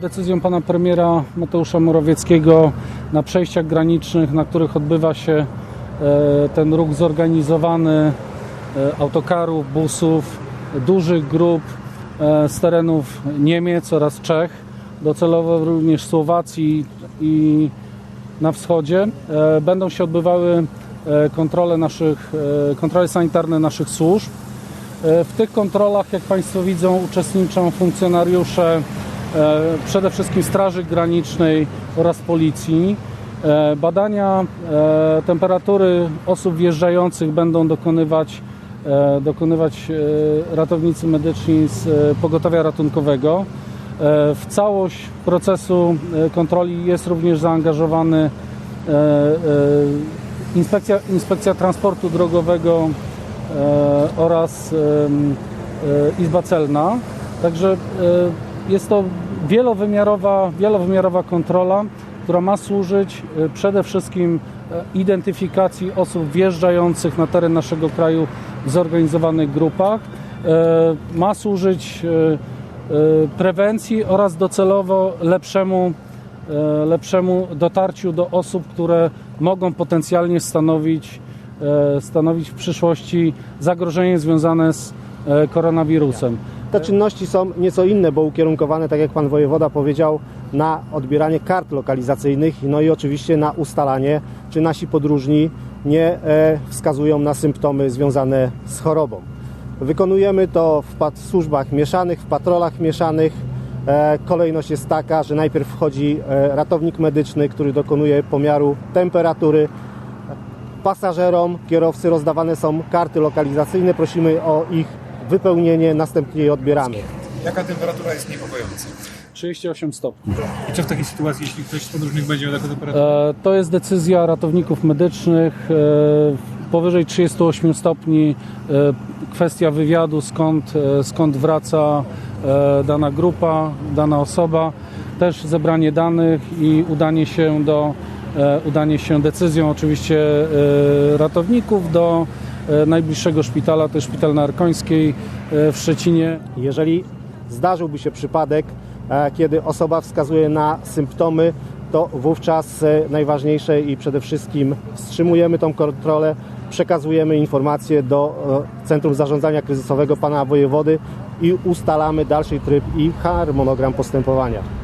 Decyzją pana premiera Mateusza Morawieckiego na przejściach granicznych, na których odbywa się e, ten ruch zorganizowany e, autokarów, busów, dużych grup e, z terenów Niemiec oraz Czech, docelowo również Słowacji i na wschodzie, będą się odbywały kontrole, naszych, kontrole sanitarne naszych służb. E, W tych kontrolach, jak Państwo widzą, uczestniczą funkcjonariusze e, przede wszystkim Straży Granicznej oraz Policji. E, Badania temperatury osób wjeżdżających będą dokonywać, dokonywać ratownicy medyczni z pogotowia ratunkowego. W całość procesu kontroli jest również zaangażowany inspekcja, inspekcja transportu drogowego oraz em, e, Izba Celna. Także e, jest to wielowymiarowa, wielowymiarowa kontrola, która ma służyć e, przede wszystkim e, identyfikacji osób wjeżdżających na teren naszego kraju w zorganizowanych grupach. E, Ma służyć e, e, prewencji oraz docelowo lepszemu e, lepszemu dotarciu do osób, które mogą potencjalnie stanowić, e, stanowić w przyszłości zagrożenie związane z e, koronawirusem. Te czynności są nieco inne, bo ukierunkowane, tak jak pan wojewoda powiedział, na odbieranie kart lokalizacyjnych, no i oczywiście na ustalanie, czy nasi podróżni nie e, wskazują na symptomy związane z chorobą. Wykonujemy to w służbach mieszanych, w patrolach mieszanych. E, kolejność jest taka, że najpierw wchodzi e, ratownik medyczny, który dokonuje pomiaru temperatury, pasażerom, kierowcy rozdawane są karty lokalizacyjne, prosimy o ich wypełnienie, następnie je odbieramy. Jaka temperatura jest niepokojąca? 38 stopni. I co w takiej sytuacji, jeśli ktoś z podróżnych będzie miał taką temperaturę? E, To jest decyzja ratowników medycznych. e, Powyżej 38 stopni e, kwestia wywiadu, skąd, e, skąd wraca e, dana grupa, dana osoba. Też zebranie danych i udanie się do udanie się decyzją oczywiście e, ratowników do e, najbliższego szpitala, to jest szpital na Arkońskiej e, w Szczecinie. Jeżeli zdarzyłby się przypadek, e, kiedy osoba wskazuje na symptomy, to wówczas e, najważniejsze i przede wszystkim wstrzymujemy tą kontrolę, przekazujemy informacje do e, Centrum Zarządzania Kryzysowego pana wojewody i ustalamy dalszy tryb i harmonogram postępowania.